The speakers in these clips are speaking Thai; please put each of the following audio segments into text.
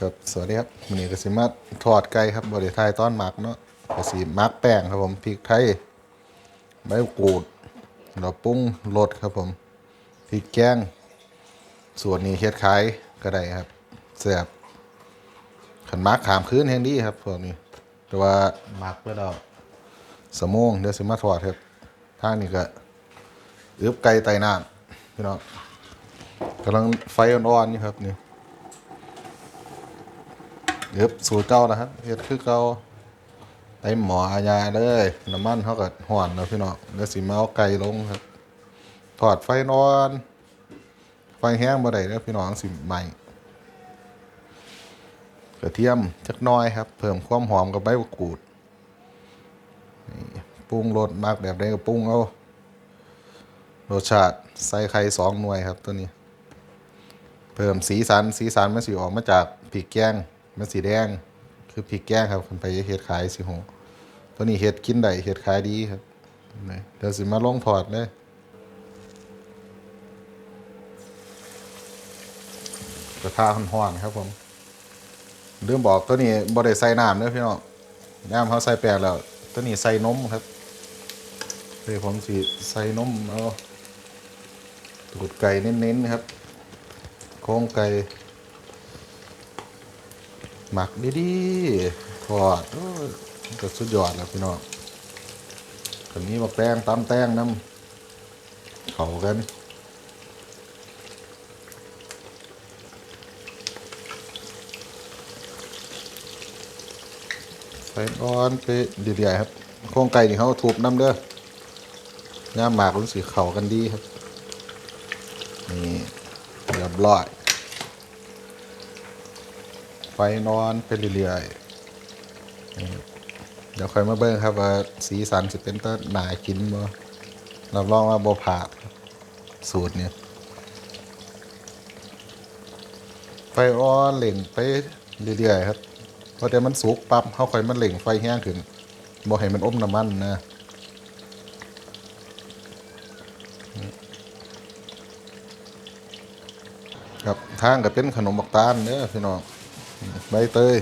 ครับสวัสดีครับวันนี้ก็สิมาทอดไก่ครับบริไทยต้อนหมักเนาะก็สิหมักแป้งครับผมพริกไทยใบมะกรูดเราปรุงรสครับผมพริกแกงส่วนนี้เฮ็ดขายก็ได้ครับแซ่บขันหมักขามคืนแห่งดีครับพวกนี้ แต่ว่าหมักแล้วเราสมงเดี๋ยวสิมาทอดครับทางนี้ก็อึบไก่ไต่น้ำพี่น้องกำลังไฟอ่อนๆนี่ครับนี่ เย็บสูตรเก่านะครับเฮ็ดคือเก่าไตหมออาญาเลยน้ำมันเขาก็ห่อนแล้วพี่น้องเดี๋ยวสิมาเอาไก่ลงครับ ถอดไฟนอน ไฟแห้งบ่ได้แล้วพี่น้องสิใหม่กระเทียมจักน้อยครับ เพิ่มความหอมกับใบมะกรูดปรุงรสมากแบบใดก็ปรุงเอารสชาติใส่ไข่สองหน่วยครับตัวนี้ เพิ่มสีสันสีสันมันสีออกมาจากพริกแกง มันสีแดง คือพริกแกงครับคนไปเฮ็ดขายสิโหตัวนี้เฮ็ดกินได้เฮ็ดขายดีครับเดี๋ยวสิมาลงพอร์ตเลยกระทะร้อนๆครับผมลืมบอกตัวนี้บ่ได้ใส่น้ำเด้อพี่น้องน้ำเขาใส่แปลงแล้ว ตัวนี้ใส่นมครับเดี๋ยวผมสิใส่นมเอาตูดไก่เน้นๆครับโครงไก่ หมักดีๆทอดก็สุดยอดแล้วพี่น้องคนนี้มาแป้งตำแต้งน้ำเขากันไฟอ่อนไปเรื่อยๆครับโครงไก่นี่เขาถูบน้ำเด้อย่าหมากรู้สีเขากันดีครับ นี่เรียบร้อย ไฟนอนไปเรื่อยๆเดี๋ยวค่อยมาเบิ่งครับว่าสีสันจะเป็นต้นหนากินบ่รับรองว่าบ่ผาสูตรเนี่ยไฟอ่อนเหล่งไปเรื่อยๆครับพอแต่มันสุกปั๊บเขาค่อยมันเล่งไฟแห้งขึ้นบ่ให้มันอมน้ำมันนะ ครับทางก็เป็นขนมบักตาลเด้อพี่น้อง ใบเตย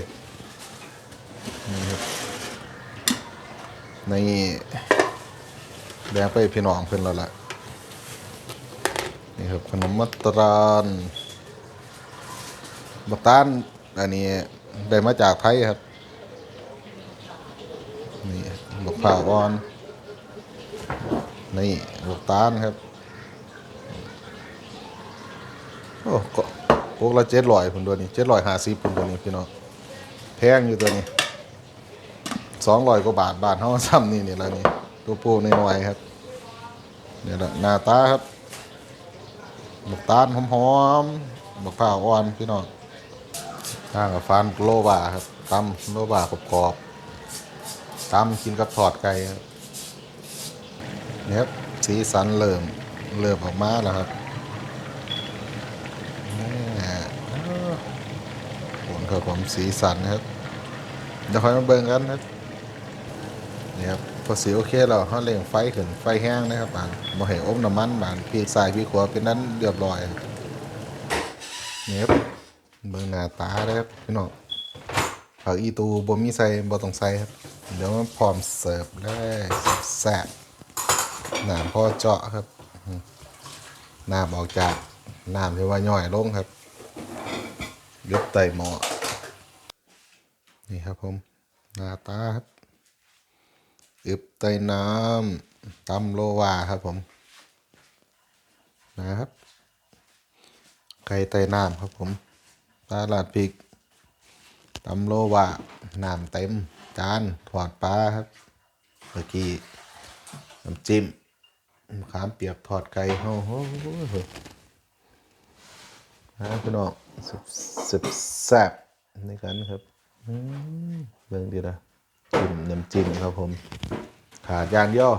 นี่ครับนี่แบ่งไปพี่น้องเพิ่นแล้วล่ะนี่ครับขนมมัตราลบักตาลอันนี้ได้มาจากไทยครับนี่บักผ่าอ่อนนี่บักตาลครับโอ้ก็ พวกละเจ็ดร้อยผมตัวนี้เจ็ดร้อยห้าสิบผมตัวนี้พี่น้องแพงอยู่ตัวนี้สองร้อยกว่าบาทบาทเท่าซ้ำนี่นี่ละนี่ตัวปูน้อยๆครับเนี่ยแหละหน้าตาครับบักตาลหอมๆบักผ้าอ่อนพี่น้องข้างกับฟานโลบาครับตำโลบากรอบๆตำกินกับทอดไก่ครับเนี่ยสีสันเริ่มเริ่มออกมาแล้วครับ ผล ครับผมสีสันนะครับเดี๋ยวค่อยมาเบิ่งกันนะนี่ครับพอสีโอเคแล้วเขาเร่งไฟขึ้นไฟแห้งนะครับบานบ่ให้อมน้ำมันบานพี่สายพี่ขวาเป็นนั้นเรียบร้อยครับนี่ครับเบิ่งหน้าตาเลยครับพี่น้องผักอีตูบ่มีใส่บ่ต้องใส่ครับเดี๋ยวมันพร้อมเสิร์ฟเลยแซ่บๆน้ำพอเจาะครับอืมน้ำออกจากน้ำที่ว่าย่อยลงครับยกไตหมอ นี่ครับผมหน้าตาครับอึบไต่น้ำตำโลวาครับผม นะครับไก่ไต่น้ำครับผมตลาดพริกตำโลวาน้ำเต็ม จานถอดปลาครับเมื่อกี้น้ำจิ้มขามเปียกทอดไก่โอ้โหนะพี่น้องสุดสุดแซ่บในกันครับ เบิ่งดีนะจิ้มน้ำจิ้มครับผม ขาดอย่างเดียว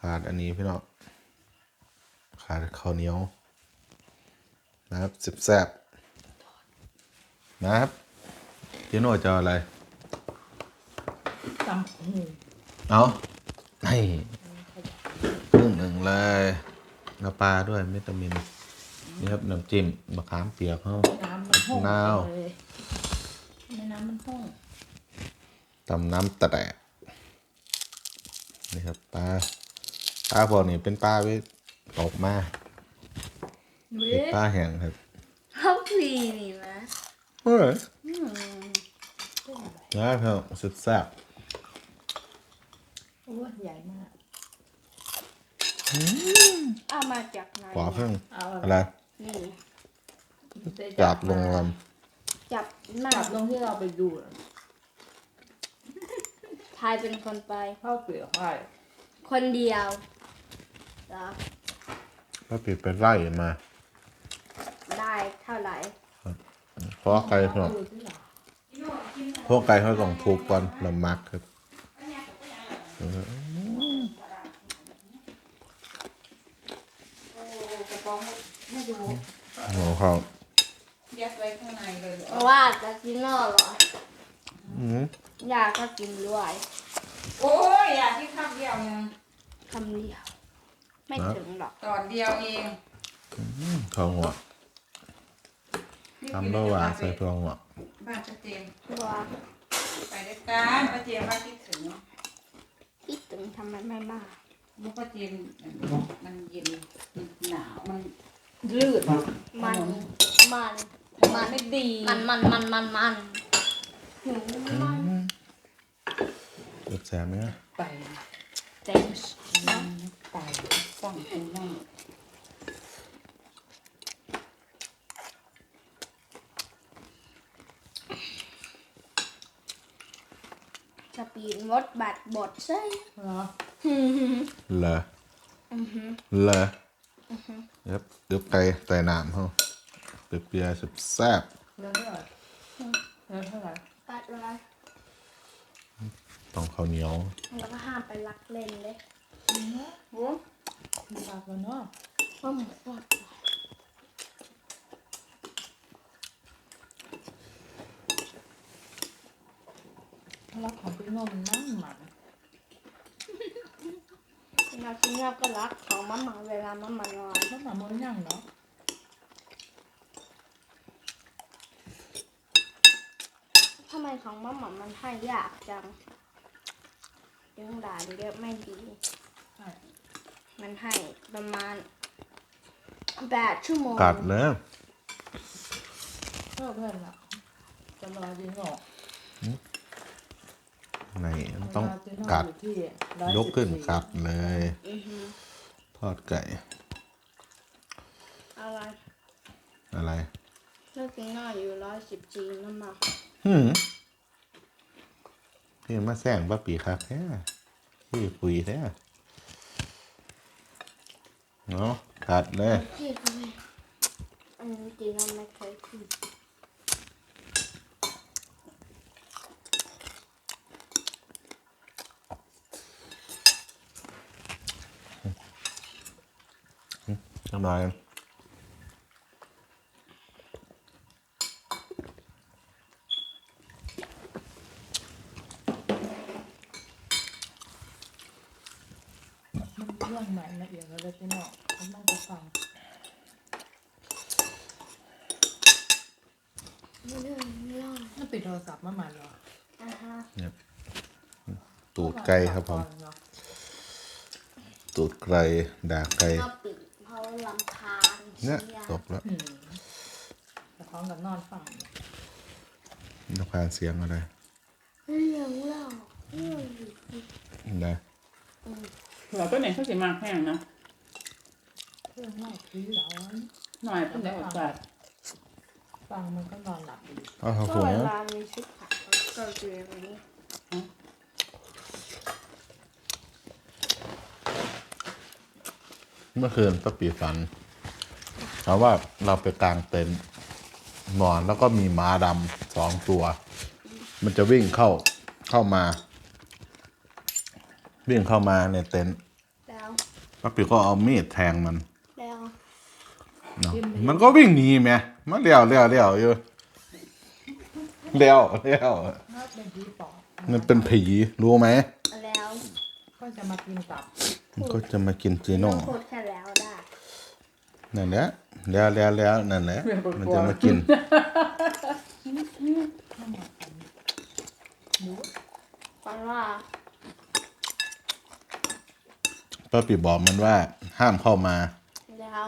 ขาดอันนี้พี่น้องขาดข้าวเหนียวนะครับสุดแซ่บนะครับเจโน่จะเอาอะไรตำหูเอาให้ครึ่งหนึ่งเลยน้ำปลาด้วยวิตามินอืนี่ครับน้ำจิ้มมะขามเปียกเขาน้ำมันห้องนาวเลยในน้ำมันห้องตำน้ำตะแดะนี่ครับปลาปลาพวกนี้เป็นปลาไว้ตกมาเว้เป็นยปลาแห้งครับเขาฟรีนี่นะเฮ้ยอืมนะเพื่อนสุดแซ่บโอ้ยใหญ่มาก เอามาจากไหนขวาเพิ่งเอาอะไรนี่จากโรงแรม จับมาจับตรงที่เราไปดูอะทายเป็นคนไป ข้าวเปลือกไข่คนเดียวเหรอก็ปิดไปไล่มาได้เท่าไหร่เพราะไก่เพื่อนดูที่หลังพวกไก่เขาต้องทุบก่อนแล้วมักครับโอ้กระป๋องไม่ดูโอ้เขา ว่าจะกินนอกเหรออืมอยากก็กินด้วยโอ้ยอยากที่คำเดียวนึงคำเดียว ไม่ถึงหรอกตอนเดียวเองเขาหัวนี่ทำด้วยว่าใส่เพื่อหัวบ้านป้าเจมส์เพราะว่าไปด้วยกันป้าเจมส์ว่าคิดถึงคิดถึงทำไมไม่มาลูกป้าเจมส์มันเย็นมันหนาวมันยืดมันมัน มันไม่ดี มันมันมันมันมันหิวมันรสแซ่บไหมนะไปเต็มไปสั่งคุณนั่งสปีดมดบัดบดใช่เหรอเหรอเหรอครับเดือบไก่ไต่น้ำเขา เปรียๆสุดแซ่บเรื่องเท่าไหร่เรื่องเท่าไหร่ปัดไว้ต้องข้าวเหนียว แล้วก็ห้ามไปลักเล่นเลยโอ้มันปากกันเนาะว่าหมูสดรักของพี่โน้มันนั่งหมันเรากินเราก็รักของมะหมาเวลามะหมานอนมันหมามันยั่งเนาะ ทำไมของมะหมามันให้ยากจังยังด่านเยอะไม่ดีใช่มันให้ประมาณแปดชั่วโมงกัดเลยเพื่อเพื่อนละจะรอจีโน่ไหนต้องกัดยกขึ้นกัดเลยอือฮึทอดไก่ อะไร อะไรเลือกกินหน้าอยู่ร้อยสิบจีน้ำมา หืมพี่มาแซงป้าปีครับแท้พี่คุยแท้เนาะกัดเลยพี่ทำไมอันนี้จีน้ำไม่เคยคุยทำลาย มันเรื่องใหม่ละ เอียดแล้วจีโน่เขาต้องไปฟังไม่เรื่องไม่เล่ามันปิดโทรศัพท์มาใหม่เหรออ่าฮะเนี่ยตูดไก่ครับผม ตูดไก่ด่าไก่ก็ปิดเพราะลำคาญเนี่ยสีตกแล้วอืมแต่พร้อมกับนอนฟังอยู่นกพานเสียงอะไรเรื่องเล่าเรื่องนะ หัวก็ไหนเขาสิมาแห้งนะเรื่องเล่าผีเหลาหน่อยเป็นได้โอกาสฟังมันก็นอนหลับดีเอาเขาก็หัวเวลามีชุดผักก็เจอแบบนี้เมื่อคืนป้าปีฝันเขาว่าเราไปกลางเต็นท์นอนแล้วก็มีม้าดำสองตัว มันจะวิ่งเข้าเข้ามา วิ่งเข้ามาในเต็นท์แล้วป้าปีก็เอามีดแทงมันแล้วเนาะมันก็วิ่งหนีแหมมันเลี้ยวเลี้ยวเลี้ยวอยู่เลี้ยวเลี้ยวถ้าเป็นผีปอบมันเป็นผีรู้ไหมแล้วก็จะมากินตับมันก็จะมากินจีโน่พูดแค่แล้วได้นั่นแหละแล้วแล้วแล้วนั่นแหละมันจะมากิน ฟันว่า ป้าปีบอกมันว่าห้ามเข้ามา แล้ว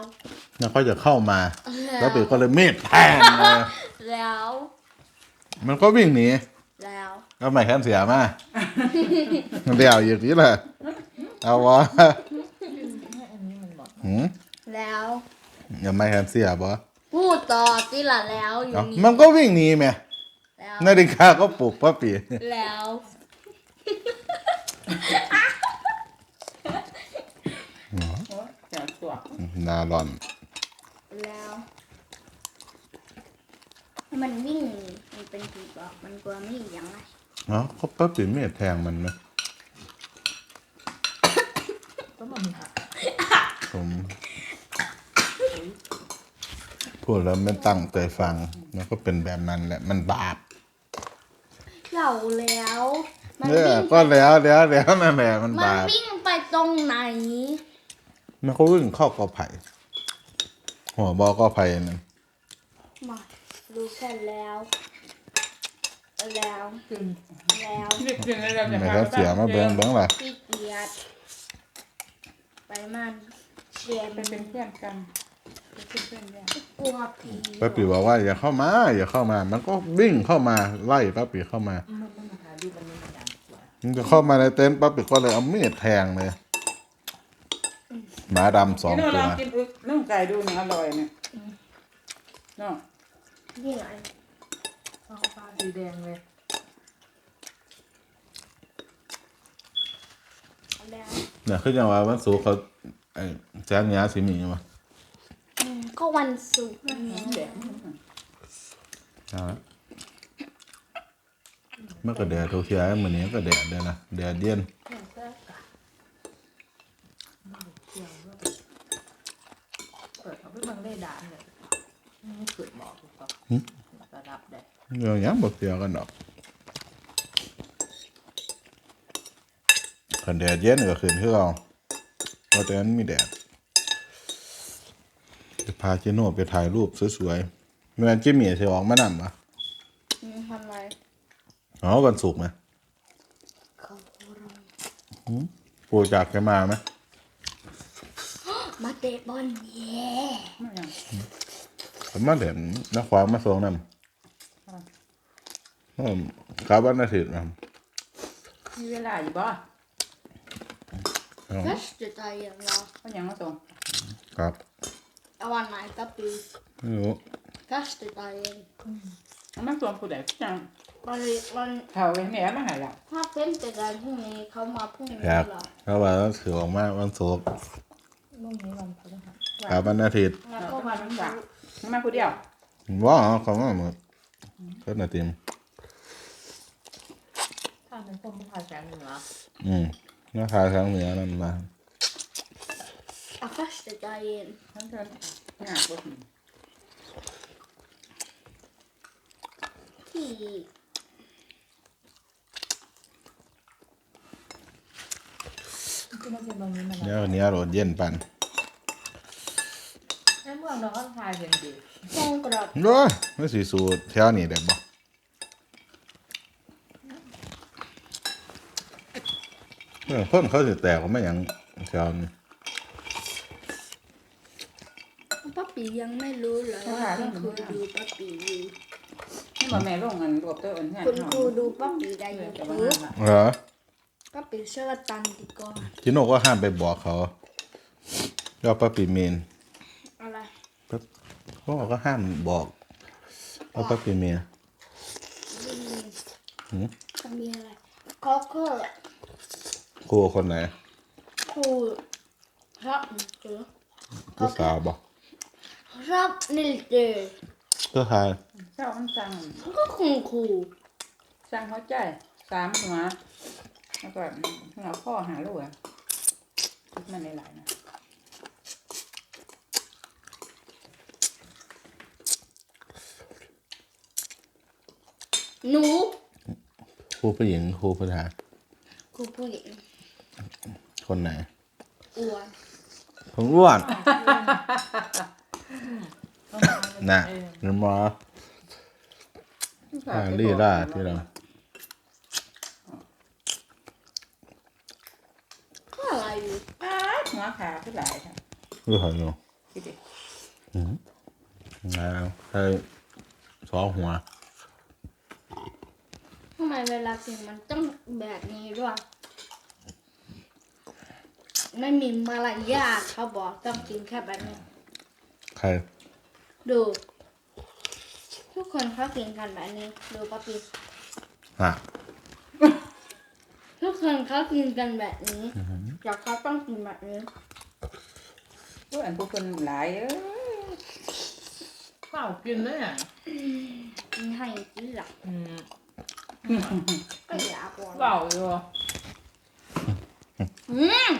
แล้วก็จะเข้ามาป้าปีก็เลยเมดแทนเลยแล้ว มันก็วิ่งหนีแล้ว ก็ไม่แค้นเสียมาเดี๋ยวอย่างนี้แหละเอาวะให้อันนี้มันบอกหืมแล้วอย่าไม่แค้นเสียบ่พูดต่อที่ละแล้วอยู่เอ้านี่มันก็วิ่งหนีแม่แล้วนาฬิกาก็ปลุกป้าปีแล้ว โอ้ยเดี๋ยวตัว นาลอน แล้ว มันวิ่งมันเป็นผีบอกมันกลัวไม่ยังไงเนาะก็ป้าปีเมดแทงมันไหมก็มันมีอะผมพูดแล้วไม่ตั้งใจฟังมันก็เป็นแบบนั้นแหละ มันบาปเหล่าแล้ว มันเนี่ยวิ่งก็แล้วแล้วแล้วนั่นแหละมันมันบาป วิ่งไปตรงไหน มันก็วิ่งเข้ากอไผ่หัวบอกอไผ่นั่นมารู้แค่แล้ว แล้วกินแล้วนึกถึงแล้วเราจะไม่ก็เสียมาเบิ้งเบิ้งล่ะขี้เกียจไปมันเชียร์ไปมันเป็นเพื่อนกันเป็นเพื่อนกันกลัวผีป้าปีบอกว่าอย่าเข้ามา อย่าเข้ามา มันก็วิ่งเข้ามาไล่ป้าปีเข้ามามันมันมาหาดูมันนี่มันอย่างสวยมันจะเข้ามาในเต็นท์ป้าปีก็เลยเอามีดแทงเลย หมาดำสองพี่โน่ตัลวองกินอึกนึ่งไก่ดูเนี่ยอร่อยเนี่ยเนาะนี่ไงเอาปลาสีแดงเลยแล้วเนี่ยคืออย่างว่าวันศุกร์เขาไอ้แจ้งยาสีมีมาอืมก็วันศุกร์แดงใช่เมื่อก็แดดทุกเทียเหมือนนี้ก็แดดเดียวนะแดดเดียน แค่ก็กะมันเกี่ยวด้วย เปิดเอาไปเบังได้ด่านเลยไม่เกิดหมอกหรือเปล่าระดับได้เรื่องหยังบอกเทียกันดอกคันแดดเย็นก็ขึ้นคือเอาเพราะแต่นั้นมีแดดจะพาเจโน่ไปถ่ายรูปสวยๆไม่งั้นจิมมี่จะออกมานำปะอืมทำไรอ๋อวันศุกร์ไหมเขาโรงปูจากแกมาไหม มาเตะบอลเย่ไม่ยังผมมาเด่นนักความมาส่งนำผมกลับวันอาทิตย์นะมีเวลาอยู่บ่เอาก็จะใจอย่างเราก็ยังมาส่งครับเอาวันไหนก็ปีไม่รู้ก็จะใจเองเอามาส่งผู้ใดจังวันนี้วันเท่าไอ้แม่มาหาเราถ้าเป็นแต่การพรุ่งนี้เขามาพรุ่งนี้ครับเหรอเพราะว่าถือออกมาวันศุกร์ลูกนี้วันพ ฤหัสกลับวันอาทิตย์แล้วเราก็ก็วัมานทั้งสามมาผู้เดียวว้าวเขามาหมดก็นาทีมถ้าเป็นคนผู้ชายแสนเหนืออืมนักพาทางเหนือนั่นมาเอาก็จะใจเย็นทั้งเดินงานบ่ถึงที่ที่มันเป็นตรงนี้มันเดี๋ยวนี้รถเย็นปัน ในเมืองเราก็ทายเป็นดีแจ้งกรอบโอ้ยไม่สีสูตรแถวนี้ได้บ่เออเพิ่นเขาสิแตกออกมาอย่างแถวนี้ป้าปียังไม่รู้เลยว่าคุณครูดูป้าปีอยู่นี่บ่แม่ลงอันรวบตัวอันเฮือนคุณเฮาครูดูป้าปีได้เดี๋ยัยวงจะมารู้หาเหรอป้าปีเชื่อตันดีก่อนจิโนก็ห้ามไปบอกเขายอป้าปีเมนอะไร เขาบอกก็ห้ามบอกว่าป้าปีเมนหืมจะมีอะไรเขาก็ครูคนไหนครูรับเจอผู้สาวบอกรับนิลเจอก็ทายเจ้ามันสั่งเขาก็คุณครูสั่งหัวใจสามหัวแล้วก็หัวข้อหาลูกอะคิดมันหลายๆนะ หนูครูผู้หญิงครูผู้ชายครูผู้หญิงคนไหนอ้วนผมอ้วนต้องมาเป็นน่ะเองเงินหมอทางลีล่าที่เราก็อะไรอยู่อ้าหัวขาขึ้นหลายค่ะคือหอยอยู่คิดดิแล้วใช้สองหัวทำไม เวลากินมันต้องแบบนี้ด้วย ไม่มีมารยาทเขาบอกต้องกินแค่แบบนี้ ใคร ดู ทุกคนเขากินกันแบบนี้ ดูป๊าปีฮะทุกคนเขากินกันแบบนี้แต่เขาต้องกินแบบนี้พวกอันพวกคนหลายเอ้ยเปล่ากินเลยอะกินให้กินหลัก อืม ก็อย่าบอกเปล่าอยู่อืม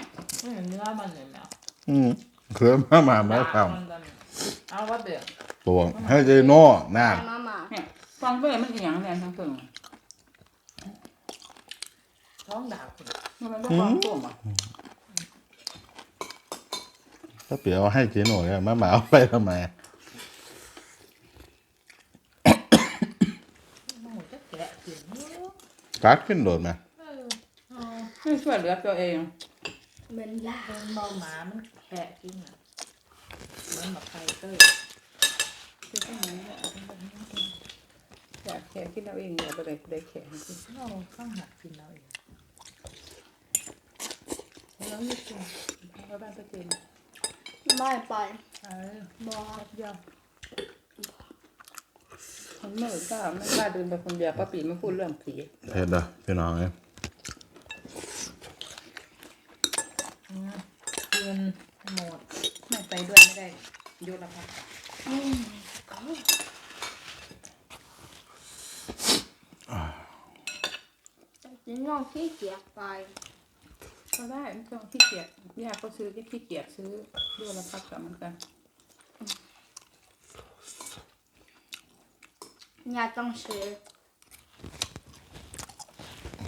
ไม่เห็นเนื้อมันเลยแมวอืมเคลื่อนมามาไม่ทมันจะเอาว่าเดือดำตัวให้เจโน่หน้ามามาเนี่ยฟังเพื่อนมันอีหยังเนี่ยทั้งเพิ่งท้องดาบคุณมันเป็นเรื่องความต้มอะถ้าเปลี่ยวให้เจโน่เนี่ยมาหมาเอาไปทำไมหมูจะแกะกินเนอะ กัดขึ้นโดดไหมเออเอาไม่ช่วยเหลือตัวเอง เหมือนยาเป็นเบาหมา มันแกะกินอะมันแบบไฟเตอร์คือต้องอย่างนี้แหละอยากแขกกินเอาเองอย่าไปได้ได้แขกกินเราข้างหักกินเราเองแล้วนี่กินเพราะบ้านก็เจนไม่ไปเออบอกเดีย วคนเมื่อก็ไม่กล้าเดินไปคนเดียวป้าปีไม่พูดเรื่องผีเผ็ดเหรอพี่น้องเนี่ยอืมกินหมดไม่ไปด้วยไม่ได้โยนละพักอืมแต่จริงน้องขี้เกียจไปก็ได้ไม่ต้องขี้เกียจยากก็ซื้อที่ขี้เกียจซื้อโยนละพักกับมันกัน ยาต้องซื้อ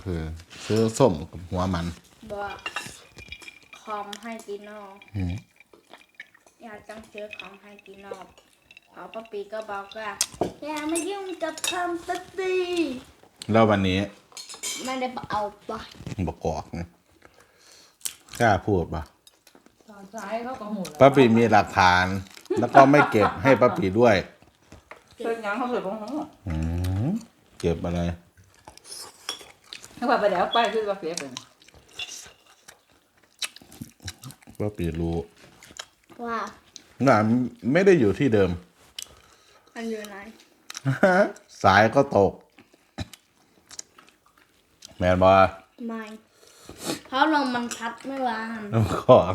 คือซื้อส้มกับหัวมันบอกคอมให้กินนอกอืมยาต้องซื้อของให้กินนอกเอาป้าปีก็บอกว่าอย่ามายุ่งกับคำตัดตีแล้ววันนี้ไม่ได้เอาไปบอกกอกเนี่ยกล้าพูดปะตอนซ้ายเขาก็หมุนแล้วป้าปีมีหลักฐาน แล้วก็ไม่เก็บให้ป้าปีด้วย เพิ่งยังเขาเสือกของหัวอืมเก็บอะไรถ้าว่าไปแล้วไปคือว่าเสียเป็นป้าปีรู้ว่าน่าไม่ได้อยู่ที่เดิม มันอยู่ไหน สายก็ตก แมนบอไม่ เพราะลมมันพัดไม่วานน้ำขอก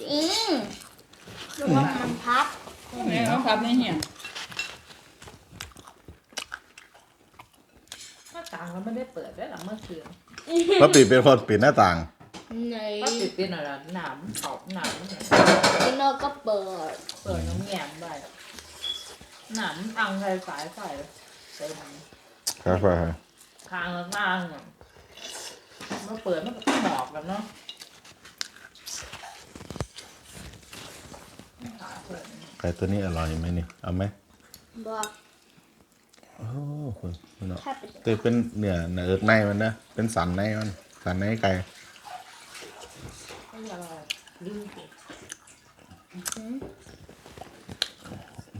จริงลมมันพัด นี่เขาทำนี่เหี้ยหน้าต่างเราไม่ได้เปิดได้หรอเมื่อคืนป้าปีเป็นคนปิดหน้าต่าง ในก็ติดเป็นอะไรหนามขอบหนามพี่โนก็เปิด เปิดน้ำแง้มได้หนามอังใส่สายใส่เต็มครับไปทางละข้างอะมาเปิดมันก็หมอกกันเนาะหาเปิด ไก่ตัวนี้อร่อยไหมนี่ เอาไหมบอกโอ้คุณคุณเนาะแค่ไปแต่เป็นเนื้อเนื้อเอิกในมันนะเป็นสันในมัน สันในไก่ไม่อร่อยลืมสิ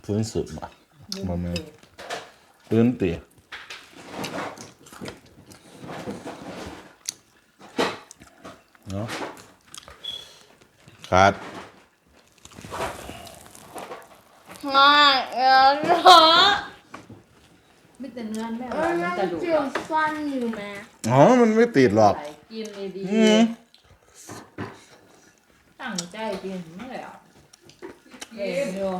ฟื้นสุดบ่ลืบ่แม่นสิฟื้นเตี๋ยเนาะขาด ง่ายเออเหรอไม่แต่เนื้อแม่เอว่าอมันั่นงกระดูกเจียวฟันอยู่แม่อ๋อ มันไม่ติดหรอก ใส่กินดีอืมๆตั้งใจกินไม่ได้อะเอ็นอยู่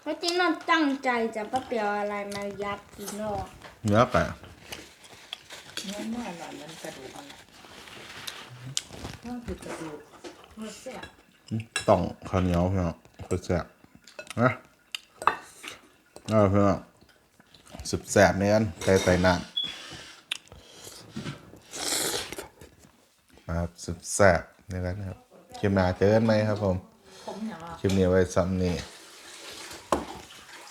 เพราะที่นอนตั้งใจจะป้าเปียวอะไรมายัดกินโนเนื้อไก่เนื้อแม่อร่อยมันกระดูกมันอะต้องคือกระดูกเมื่อแซ่บต้องข้าวเหนียวพี่น้องเพื่อแซ่บ นะเอาพี่น้องสุดแซ่บเนี่ยกันไก่ไตนานนะครับสุดแซ่บนี่แหละนะครับคลิปหน้าเจอกันไหมครับผมผมอย่างคลิปนี้ไว้ซ้ำนี่